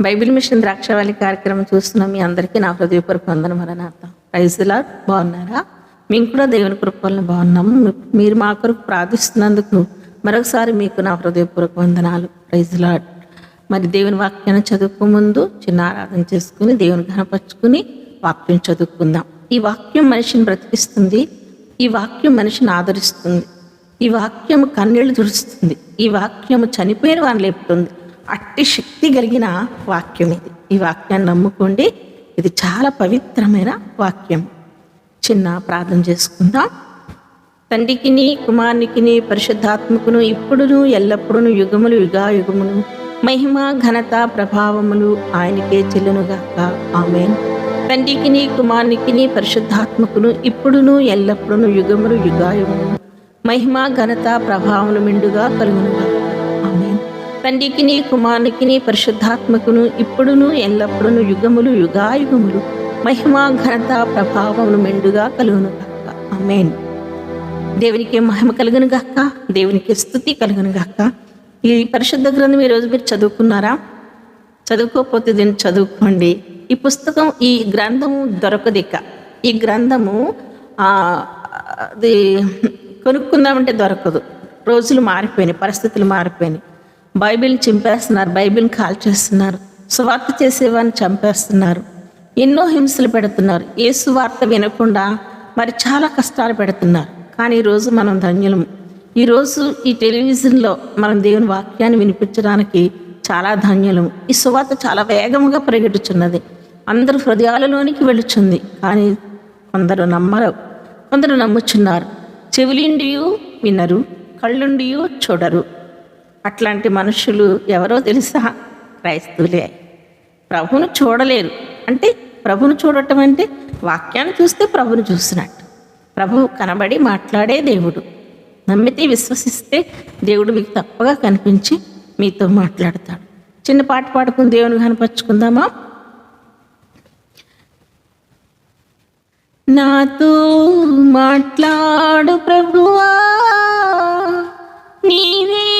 Bible machine ద్రాక్షవాళి కార్యక్రమం చూస్తున్న మీ అందరికీ నా హృదయపూర్వక వందనం మరణార్థం. ప్రైజులా బాగున్నారా? మేము కూడా దేవుని కృపలను బాగున్నాము. మీరు మా కొరకు ప్రార్థిస్తున్నందుకు మరొకసారి మీకు నా హృదయపూర్వక వందనాలు. ప్రైజులా మరి దేవుని వాక్యాన్ని చదువుకు ముందు చిన్న ఆరాధన చేసుకుని దేవుని ఘనపరుచుకుని వాక్యం చదువుకుందాం. ఈ వాక్యం మనిషిని బ్రతికిస్తుంది. ఈ వాక్యం మనిషిని ఆదరిస్తుంది. ఈ వాక్యము కన్నీళ్ళు తుడుస్తుంది ఈ వాక్యము చనిపోయిన వారిని లేపుతుంది. అట్టి శక్తి కలిగిన వాక్యం ఇది ఈ వాక్యాన్ని నమ్ముకోండి. ఇది చాలా పవిత్రమైన వాక్యం. చిన్న ప్రార్థన చేసుకుందాం. తండ్రికిని కుమారునికిని పరిశుద్ధాత్మకును ఇప్పుడును ఎల్లప్పుడూ యుగములు యుగాయుగములు మహిమ ఘనత ప్రభావములు ఆయనకే చెల్లునుగాక. ఆమెన్. తండ్రికిని కుమారునికిని పరిశుద్ధాత్మకును ఇప్పుడును ఎల్లప్పుడూ యుగములు యుగాయుగములు మహిమ ఘనత ప్రభావములు మెండుగా కలుగునుగా తండ్రికిని కుమారునికిని పరిశుద్ధాత్మకును ఇప్పుడును ఎల్లప్పుడూ యుగములు యుగాయుగములు మహిమ ఘనత ప్రభావములు మెండుగా కలుగును కలుగునుగాక అమేన్ దేవునికి మహిమ కలుగును గాక. దేవునికి స్థుతి కలుగును గాక. ఈ పరిశుద్ధ గ్రంథం ఈరోజు మీరు చదువుకున్నారా? చదువుకోకపోతే దీన్ని చదువుకోండి. ఈ పుస్తకం ఈ గ్రంథము దొరకదిక. ఈ గ్రంథము అది కొనుక్కుందామంటే దొరకదు. రోజులు మారిపోయినాయి పరిస్థితులు మారిపోయినాయి. బైబిల్ చింపేస్తున్నారు బైబిల్ కాల్ చేస్తున్నారు సువార్త చేసేవారిని చంపేస్తున్నారు ఎన్నో హింసలు పెడుతున్నారు ఏ సువార్త వినకుండా మరి చాలా కష్టాలు పెడుతున్నారు. కానీ ఈరోజు మనం ధన్యులము ఈరోజు ఈ టెలివిజన్లో మనం దేవుని వాక్యాన్ని వినిపించడానికి చాలా ధన్యులము ఈ సువార్త చాలా వేగంగా పరిగెట్టుచున్నది అందరు హృదయాలలోనికి వెళుచుంది కానీ కొందరు నమ్మరు కొందరు నమ్ముచున్నారు. చెవులిండియు వినరు కళ్ళుండియు చూడరు. అట్లాంటి మనుషులు ఎవరో తెలుసా? క్రైస్తవులే. ప్రభును చూడలేరు. అంటే ప్రభును చూడటం అంటే వాక్యాన్ని చూస్తే ప్రభును చూసినట్టు. ప్రభు కనబడి మాట్లాడే దేవుడు. నమ్మితే విశ్వసిస్తే దేవుడు మీకు తప్పగా కనిపించి మీతో మాట్లాడతాడు. చిన్న పాట పాడుకుని దేవుని కనపరుచుకుందామా నాతో మాట్లాడు ప్రభువా నీవే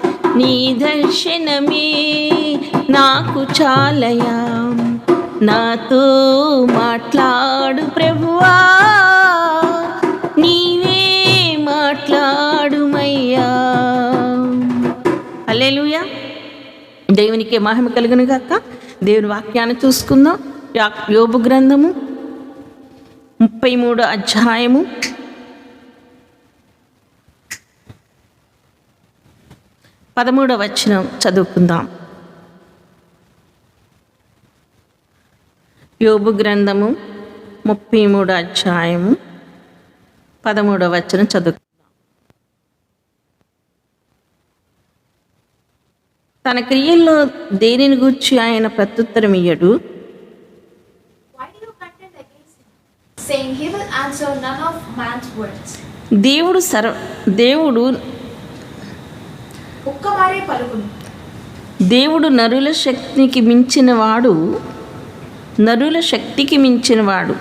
నీ దర్శనమే నాకు చాలయా? నాతో మాట్లాడు ప్రభువా. నీవే మాట్లాడుమయ్యా. అల్లెలుయా దేవునికి మహిమ కలుగును గాక దేవుని వాక్యాన్ని చూసుకుందాం. యోబు గ్రంథము ముప్పై మూడు అధ్యాయము పదమూడవ వచనం చదువుకుందాం. యోబు గ్రంథము ముప్పై మూడు అధ్యాయము పదమూడవ వచనం చదువు. తన క్రియల్లో దేనిని గూర్చి ఆయన ప్రత్యుత్తరం ఇయ్యడు. దేవుడు సర్వ దేవుడు ఒక్కమారే పలుకును. దేవుడు నరుల శక్తికి మించిన వాడు నరుల శక్తికి మించిన వాడు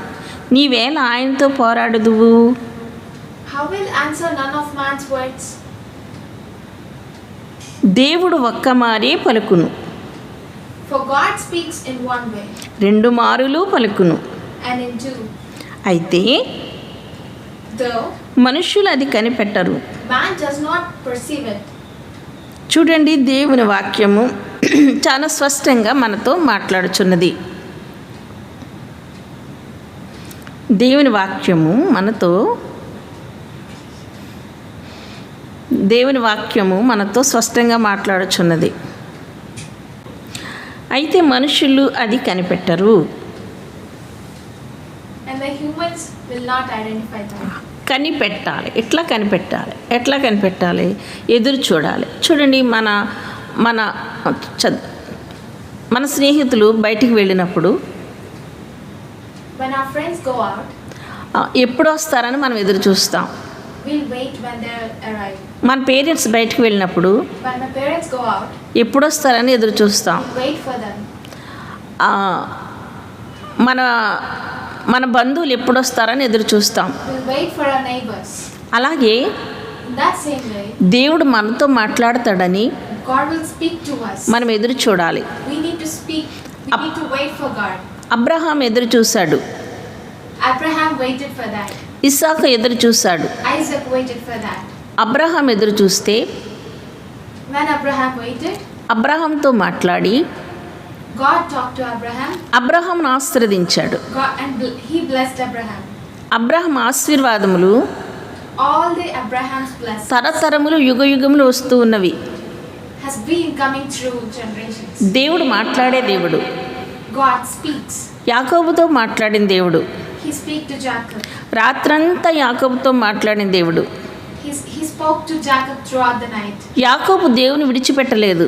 నీవేళ ఆయనతో పోరాడదువు? దేవుడు ఒక్క మారే పలుకును రెండు మారులు పలుకును. అయితే మనుషులు అది కనిపెట్టరు. man does not perceive it. చూడండి దేవుని వాక్యము. చాలా స్పష్టంగా మనతో మాట్లాడుచున్నది. దేవుని వాక్యము మనతో దేవుని వాక్యము మనతో స్పష్టంగా మాట్లాడుచున్నది. అయితే మనుషులు అది కనిపెట్టరు. కనిపెట్టాలి. ఎట్లా కనిపెట్టాలి? ఎట్లా కనిపెట్టాలి? ఎదురు చూడాలి. చూడండి మన మన మన స్నేహితులు బయటికి వెళ్ళినప్పుడు ఎప్పుడు వస్తారని మనం ఎదురు చూస్తాం. మన పేరెంట్స్ బయటికి వెళ్ళినప్పుడు ఎప్పుడు వస్తారని ఎదురు చూస్తాం. మన మన బంధువులు ఎప్పుడు వస్తారని ఎదురు చూస్తాం. అలాగే దేవుడు మనతో మాట్లాడతాడని మనం ఎదురు చూడాలి. అబ్రహాం ఎదురు చూశాడు. ఇస్సాక్ ఎదురు చూశాడు. అబ్రహాం ఎదురు చూస్తే అబ్రహాంతో మాట్లాడి అబ్రహాంను ఆశీర్వదించాడు God, and bl- he blessed Abraham. Abraham ఆశీర్వాదములు All the Abraham's blessings తరతరములు యుగ యుగములు వస్తూ ఉన్నవి has been coming through generations. దేవుడు మాట్లాడే దేవుడు God speaks. యాకోబుతో మాట్లాడిన దేవుడు He speak to Jacob. రాత్రంతా యాకోబుతో మాట్లాడిన దేవుడు He, he spoke to Jacob throughout the night. యాకోబు దేవుని విడిచిపెట్టలేదు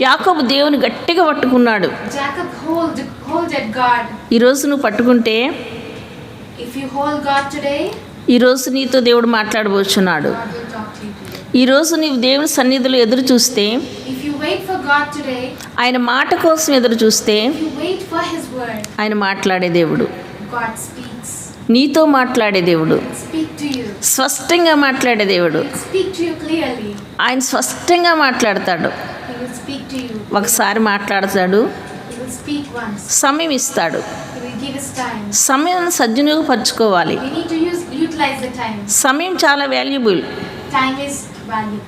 యాకోబు దేవుని గట్టిగా పట్టుకున్నాడు. ఈరోజు నువ్వు పట్టుకుంటే ఈరోజు నీతో దేవుడు మాట్లాడబోచున్నాడు. ఈరోజు నీవు దేవుని సన్నిధిలో ఎదురు చూస్తే ఆయన మాట కోసం ఎదురు చూస్తే ఆయన మాట్లాడే దేవుడు. నీతో మాట్లాడే దేవుడు స్పష్టంగా మాట్లాడే దేవుడు. ఆయన స్పష్టంగా మాట్లాడతాడు. ఒకసారి మాట్లాడతాడు. సమయం ఇస్తాడు. సమయం సజ్జనపరచుకోవాలి సమయం చాలా వాల్యుబుల్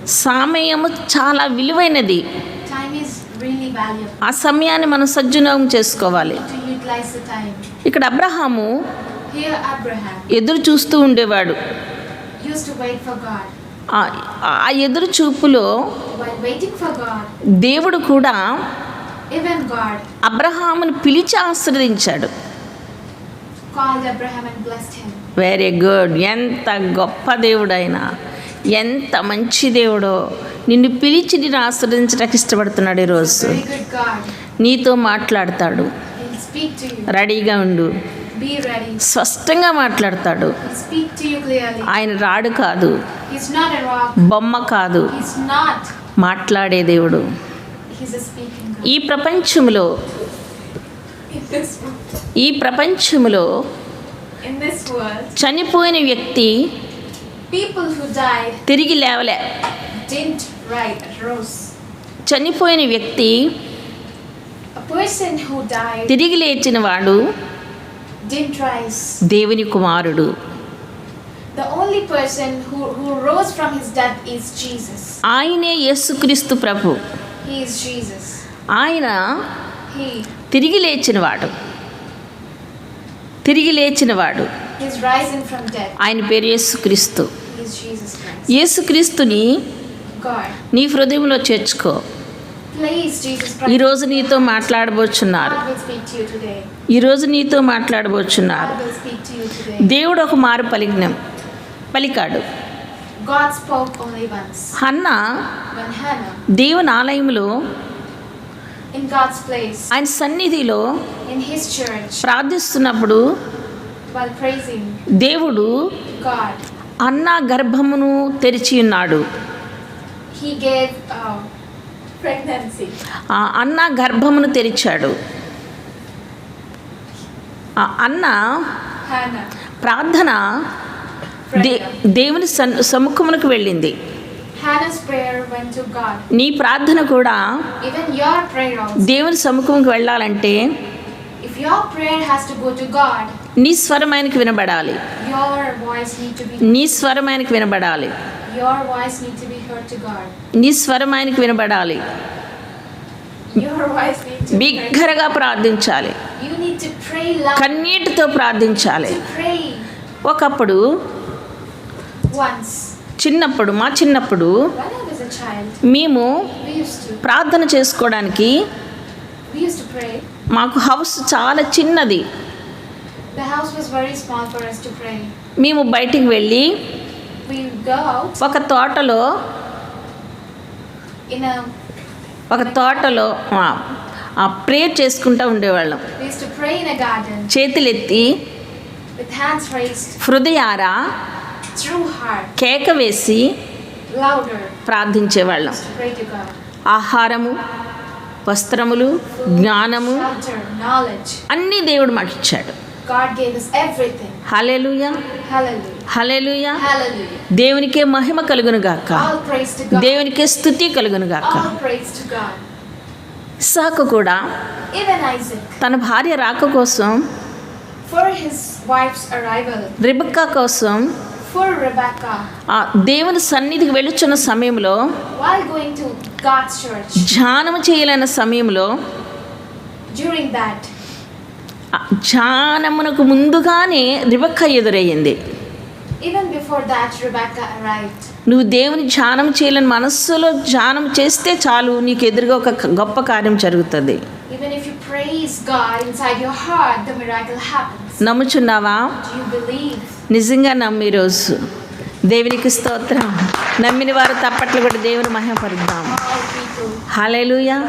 సమయము చాలా విలువైనది. ఆ సమయాన్ని మనం సజ్జనోగం చేసుకోవాలి. ఇక్కడ అబ్రహాము ఎదురు చూస్తూ ఉండేవాడు. ఆ- ఎదురు చూపులో దేవుడు కూడా అబ్రహామును పిలిచి him. వెరీ గుడ్ ఎంత గొప్ప దేవుడైనా ఎంత మంచి దేవుడో నిన్ను పిలిచి నేను ఆశీర్వదించడానికి ఇష్టపడుతున్నాడు ఈరోజు. నీతో మాట్లాడతాడు. రెడీగా ఉండు. స్పష్టంగా మాట్లాడతాడు. ఆయన రాడు కాదు. బొమ్మ కాదు. మాట్లాడే దేవుడు. ఈ ప్రపంచంలో ఈ ప్రపంచంలో చనిపోయిన వ్యక్తి తిరిగి లేవలే. చనిపోయిన వ్యక్తి తిరిగి లేచిన వాడు దేవుని కుమారుడు. ఆయనే యేసుక్రీస్తు ప్రభు. ఆయన తిరిగి లేచినవాడు. తిరిగి లేచినవాడు. ఆయన పేరు యేసుక్రీస్తు. యేసుక్రీస్తుని నీ హృదయంలో చేర్చుకో. ఈరోజు నీతో మాట్లాడబోచున్నారు. ఈరోజు నీతో మాట్లాడబోచున్నారు. దేవుడు ఒక మారు పలిజ్ఞం పలికాడు. హన్న దేవుని ఆలయంలో ఆయన సన్నిధిలో ప్రార్థిస్తున్నప్పుడు దేవుడు అన్న గర్భమును తెరిచి ఉన్నాడు. అన్న గర్భమును తెరిచాడు. అన్న ప్రార్థన దేవుని సముఖమునకు వెళ్ళింది. నీ ప్రార్థన కూడా దేవుని సముఖంకి వెళ్ళాలంటే నీ స్వరమైనకి వినబడాలి. నీ స్వరమైనకి వినబడాలి. యువర్ నీ స్వరం ఆయనకి వినబడాలి. బిగ్గరగా ప్రార్థించాలి. కన్నీటితో ప్రార్థించాలి. ఒకప్పుడు చిన్నప్పుడు మా చిన్నప్పుడు మేము ప్రార్థన చేసుకోవడానికి మాకు హౌస్ చాలా చిన్నది. మేము బయటికి వెళ్ళి ఒక తోటలో ఒక తోటలో ప్రే చేసుకుంటూ ఉండేవాళ్ళం. చేతులెత్తి హృదయారా కేక వేసి ప్రార్థించేవాళ్ళం. ఆహారము వస్త్రములు జ్ఞానము అన్నీ దేవుడు మాట ఇచ్చాడు హలే లూయా హలేలుయ దేవునికే మహిమ కలుగును గాక. దేవునికే స్థుతి కలుగును గాక. ఇసాకు కూడా తన భార్య రాక కోసం రిబక్కా కోసం దేవుని సన్నిధికి వెళ్ళుచున్న సమయంలో ధ్యానం చేయలేని సమయంలో ధ్యానమునకు ముందుగానే రిబక్క ఎదురయ్యింది. నువ్వు దేవుని ధ్యానం చేయలేని మనస్సులో ధ్యానం చేస్తే చాలు నీకు ఎదురుగా ఒక గొప్ప కార్యం జరుగుతుంది. నమ్ముచున్నావా? నిజంగా నమ్మి రోజు దేవునికి స్తోత్రం. నమ్మిన వారు తప్పట్లు కూడా దేవుని మహిమపరుద్దాం హలెలుయా.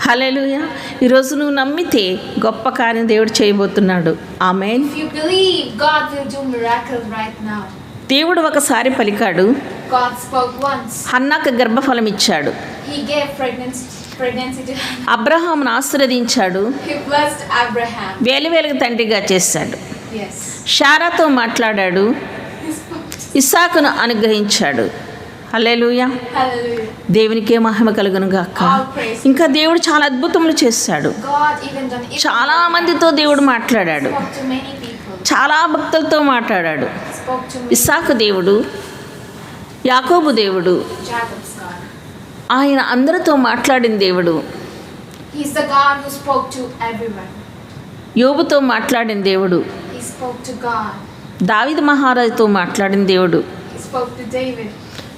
హలెలుయా. ఈరోజు నువ్వు నమ్మితే గొప్ప కార్యం దేవుడు చేయబోతున్నాడు. ఆమె దేవుడు ఒకసారి పలికాడు. హన్నాకు గర్భఫలం ఇచ్చాడు. అబ్రహాంను ఆశీర్వదించాడు. వేలు వేలకు తండ్రిగా చేశాడు. షారాతో మాట్లాడాడు. ఇసాకును అనుగ్రహించాడు. హల్లెలూయ Hallelujah. దేవునికే మహిమ కలుగును గాక. ఇంకా దేవుడు చాలా అద్భుతములు చేశాడు. చాలా మందితో దేవుడు మాట్లాడాడు. చాలా భక్తులతో మాట్లాడాడు. ఇస్సాకు దేవుడు యాకోబు దేవుడు. ఆయన అందరితో మాట్లాడిన దేవుడు. యోబుతో మాట్లాడిన దేవుడు. దావిద మహారాజుతో మాట్లాడిన దేవుడు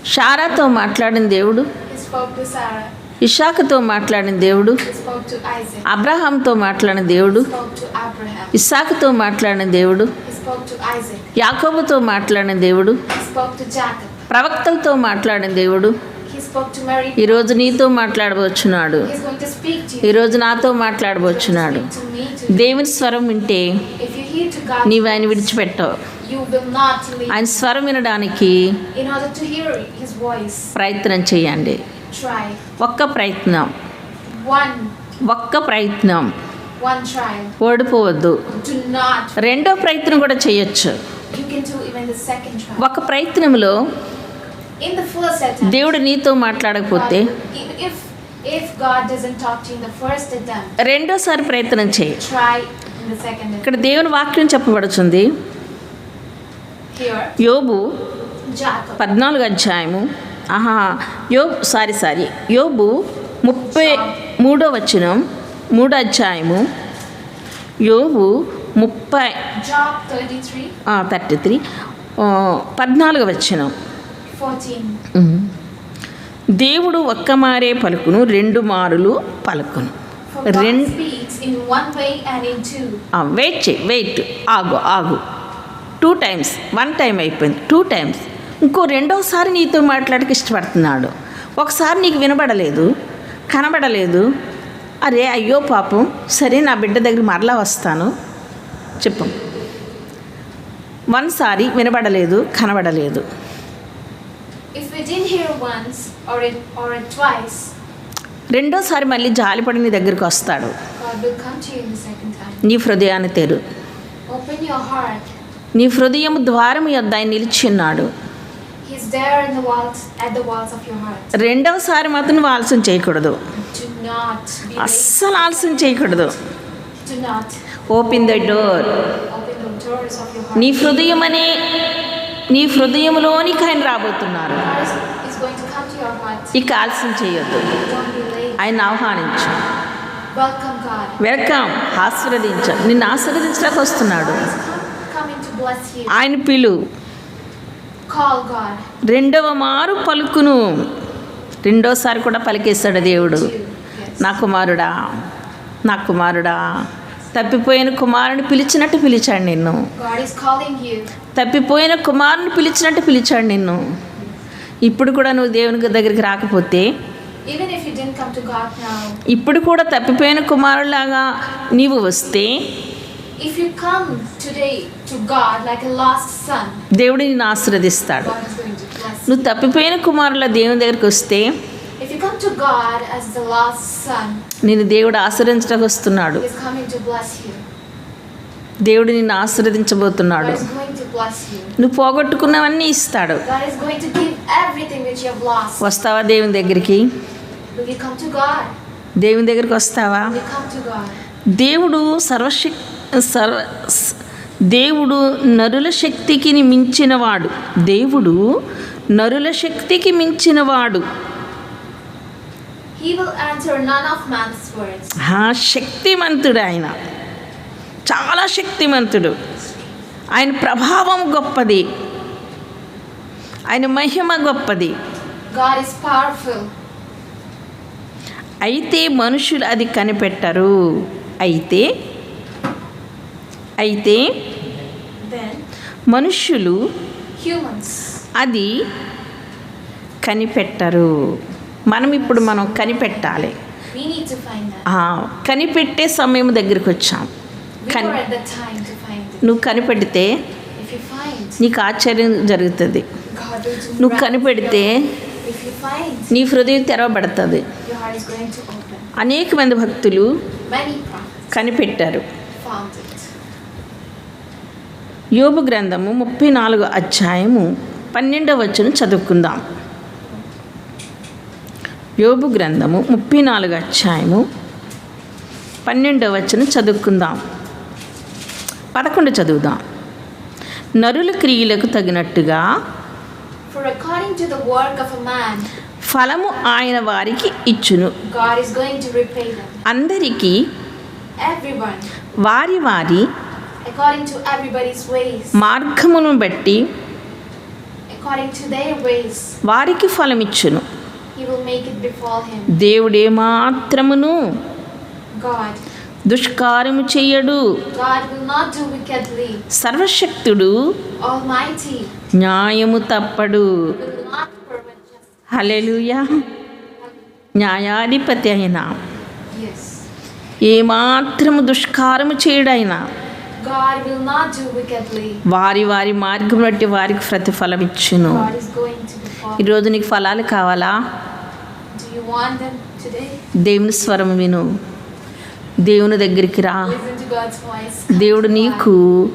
షారాతో మాట్లాడిన దేవుడు? ఇషాఖతో మాట్లాడిన దేవుడు? అబ్రహాంతో మాట్లాడిన దేవుడు? ఇస్సాకుతో మాట్లాడిన దేవుడు? యాకోబుతో మాట్లాడిన దేవుడు? ప్రవక్తలతో మాట్లాడిన దేవుడు? ఈరోజు నీతో మాట్లాడబోచున్నాడు ఈరోజు నాతో మాట్లాడబోచున్నాడు దేవుని స్వరం ఉంటే నీవు ఆయన విడిచిపెట్టవు. ఆయన స్వరం వినడానికి ప్రయత్నం చేయండి. ఒక్క ప్రయత్నం. వన్ ఒక్క ప్రయత్నం. వన్ ఓడిపోవద్దు. రెండో ప్రయత్నం కూడా చేయొచ్చు. ఒక ప్రయత్నంలో ఇన్ దేవుడు నీతో మాట్లాడకపోతే ఇఫ్ ఇఫ్ రెండోసారి ప్రయత్నం చేయి. ఇక్కడ దేవుని వాక్యం చెప్పబడుచుంది యోబు. పద్నాలుగు అధ్యాయము. ఆహా యోబు సారీ సారీ యోబు ముప్పై మూడో వచనం మూడో అధ్యాయము. యోబు ముప్పై Job 33, థర్టీ త్రీ పద్నాలుగు వచనం. 14. ఉమ్. దేవుడు ఒక్క మారే పలుకును రెండు మారులు పలుకును. For God రెం speaks in one way and in two. Wait wait ఆగు ఆగు. టూ టైమ్స్ వన్ టైం అయిపోయింది. టూ టైమ్స్ ఇంకో రెండోసారి నీతో మాట్లాడక ఇష్టపడుతున్నాడు. ఒకసారి నీకు వినబడలేదు. కనబడలేదు. అరే అయ్యో పాపం. సరే నా బిడ్డ దగ్గర మరలా వస్తాను. చెప్పు. వన్ సారి వినబడలేదు కనబడలేదు. రెండోసారి మళ్ళీ జాలిపడి నీ దగ్గరికి వస్తాడు. నీ హృదయాన్ని తెరు. నీ హృదయం ద్వారం యొద్ద ఆయన నిలిచి ఉన్నాడు He's there in the walls at the walls of your heart. రెండవసారి మాత్రం నువ్వు ఆలస్యం చేయకూడదు. అస్సలు ఆలస్యం చేయకూడదు ఓపెన్ ద డోర్ నీ. హృదయం అనే నీ హృదయంలోనికి ఆయన రాబోతున్నారు. ఇక ఆలస్యం చేయొద్దు. ఆయన ఆహ్వానించు. వెల్కమ్ ఆశీర్వదించు నిన్ను ఆశీర్వదించడానికి వస్తున్నాడు ఆయన పిలు. రెండవ మారు పలుకును రెండోసారి కూడా పలికేశాడు దేవుడు. నా కుమారుడా నా కుమారుడా తప్పిపోయిన కుమారుని పిలిచినట్టు పిలిచాడు నిన్ను. తప్పిపోయిన కుమారుని పిలిచినట్టు పిలిచాడు నిన్ను ఇప్పుడు కూడా నువ్వు దేవుని దగ్గరికి రాకపోతే ఇప్పుడు కూడా తప్పిపోయిన కుమారులాగా నీవు వస్తే దేవుడిని యు ఆశీర్వదిస్తాడు. నువ్వు తప్పిపోయిన కుమారుల దేవుని దగ్గరికి వస్తే నేను దేవుడు ఆశీర్వదించడానికి వస్తున్నాడు. హి దేవుడు నిన్ను ఆశీర్వదించబోతున్నాడు. నువ్వు పోగొట్టుకున్నవన్నీ ఇస్తాడు. వస్తావా దేవుని దగ్గరికి? దేవుని దగ్గరికి వస్తావా? దేవుడు సర్వశక్తి సర్వ దేవుడు నరుల శక్తికి మించినవాడు. దేవుడు నరుల శక్తికి మించినవాడు. శక్తిమంతుడు ఆయన. చాలా శక్తిమంతుడు. ఆయన ప్రభావం గొప్పది. ఆయన మహిమ గొప్పది. అయితే మనుషులు అది కనిపెట్టరు. అయితే అయితే మనుష్యులు అది కనిపెట్టరు. మనం ఇప్పుడు మనం కనిపెట్టాలి. కనిపెట్టే సమయం దగ్గరికి వచ్చాం. కని నువ్వు కనిపెడితే నీకు ఆశ్చర్యం జరుగుతుంది. నువ్వు కనిపెడితే నీ హృదయం తెరవబడుతుంది. అనేక మంది భక్తులు కనిపెట్టారు. యోబు గ్రంథము ముప్పై నాలుగు అధ్యాయము పన్నెండవ వచనం చదువుకుందాం. యోబు గ్రంథము ముప్పై నాలుగు అధ్యాయము పన్నెండవ వచనం చదువుకుందాం. పదకొండు చదువుదాం. నరుల క్రియలకు తగినట్టుగా For according to the work of a man, ఫలము ఆయన వారికి ఇచ్చును. God is going to repay them. అందరికీ వారి వారి మార్గమును బట్టి వారికి ఫలం ఇచ్చును దేవుడే మాత్రమును దుష్కారము చేయడు సర్వశక్తుడు న్యాయము తప్పడు. హలెలుయా న్యాయాధిపతి అయినా ఏమాత్రము దుష్కారము చేయడైనా వారి వారి మార్గం బట్టి వారికి ప్రతిఫలం ఇచ్చును. ఈరోజు నీకు ఫలాలు కావాలా? దేవుని స్వరం విను. దేవుని దగ్గరికి రా. దేవుడు నీకు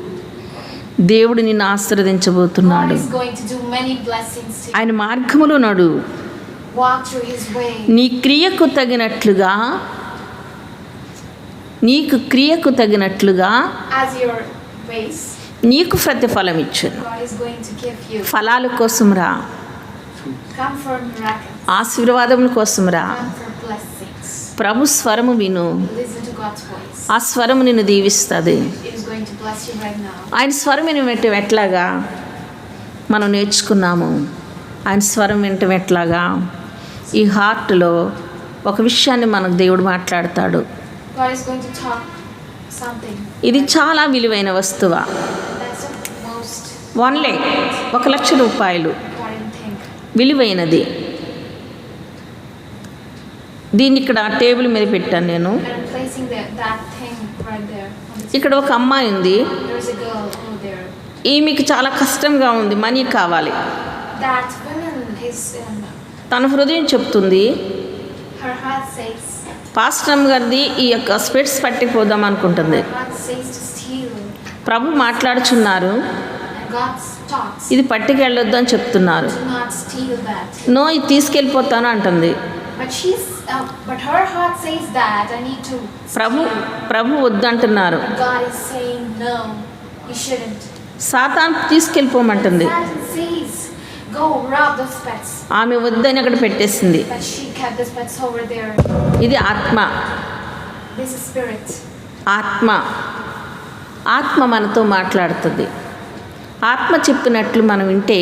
దేవుడు నిన్ను ఆశీర్వదించబోతున్నాడు. ఆయన మార్గములో నడు. నీ క్రియకు తగినట్లుగా నీకు క్రియకు తగినట్లుగా నీకు ప్రతిఫలం ఇచ్చును. ఫలాల కోసం రా. ఆశీర్వాదముల కోసం రా. ప్రభు స్వరము విను. ఆ స్వరము నిన్ను దీవిస్తుంది. ఆయన స్వరం వినటం ఎట్- ఎట్లాగా మనం నేర్చుకున్నాము ఆయన స్వరం వినటం ఎట్లాగా ఈ హార్ట్లో ఒక విషయాన్ని మనకు దేవుడు మాట్లాడతాడు ఇది చాలా విలువైన వస్తువ? వన్లే ఒక లక్ష రూపాయలు. విలువైనది. దీన్ని ఇక్కడ టేబుల్ మీద పెట్టాను నేను. ఇక్కడ ఒక అమ్మాయి ఉంది. ఈమెకి చాలా కష్టంగా ఉంది మనీ కావాలి. తన హృదయం చెప్తుంది పాస్టమ్ గారిది ఈ యొక్క స్పిట్స్ పట్టిపోదాం అనుకుంటుంది. ప్రభు మాట్లాడుచున్నారు. ఇది పట్టుకెళ్ళొద్దు అని చెప్తున్నారు. నో ఇది తీసుకెళ్ళిపోతాను అంటుంది. ప్రభు ప్రభు వద్దు అంటున్నారు సాతాన్ తీసుకెళ్ళిపోమంటుంది. ఆమె వద్దని అక్కడ పెట్టేసింది. ఇది ఆత్మ. ఆత్మ. ఆత్మ మనతో మాట్లాడుతుంది. ఆత్మ చెప్పినట్లు మనం వింటే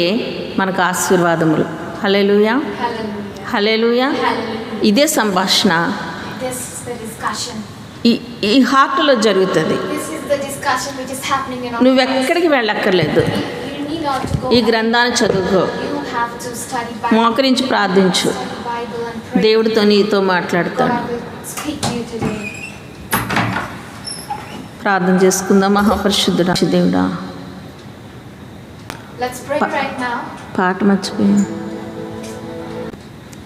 మనకు ఆశీర్వాదములు. హలేలుయా హలేలుయా ఇదే సంభాషణ. ఈ హార్ట్లో జరుగుతుంది. నువ్వెక్కడికి వెళ్ళక్కర్లేదు. ఈ గ్రంథాన్ని చదువుకో. మోకరించి ప్రార్థించు. దేవుడితో నీతో మాట్లాడతాడు ప్రార్థన చేసుకుందాం మహాపరిశుద్ధుడా దేవుడా పాట మర్చిపోయాం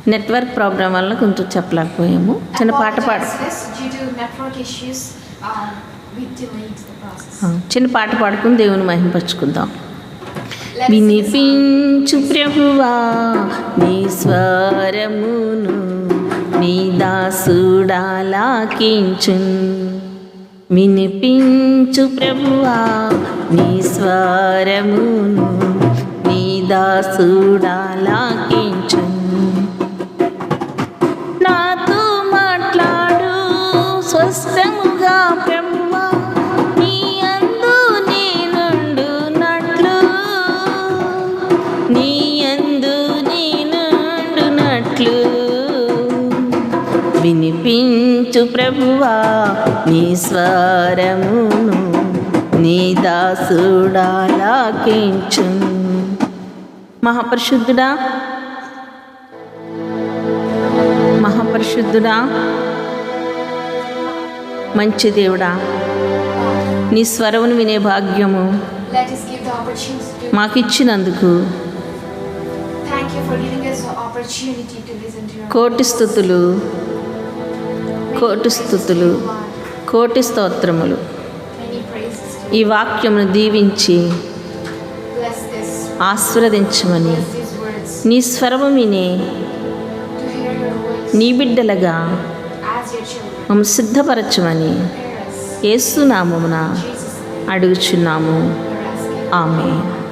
నెట్వర్క్ ప్రాబ్లం వల్ల కొంచెం చెప్పలేకపోయాము. చిన్న పాట పాడు. చిన్న పాట పాడుకుని దేవుని మహిమపరుచుకుందాం వినిపించు ప్రభువా నీ స్వరమును నీ దాసుడాలాకించు వినిపించు ప్రభువా నీ స్వరమును నీ దాసుడాలాకించు వినుచు ప్రభువా నీ స్వరమును నీ దాసుడాకించు మహాపరిశుద్ధుడా మహాపరిశుద్ధుడా మంచి దేవుడా నీ స్వరమును వినే భాగ్యము మాకిచ్చినందుకు కోటి స్థుతులు. కోటి స్థుతులు కోటి స్తోత్రములు. ఈ వాక్యమును దీవించి ఆస్వాదించమని నీ స్వరము నీ బిడ్డలుగా మమ్మ సిద్ధపరచమని ఏస్తున్నామమున అడుగుచున్నాము. ఆమె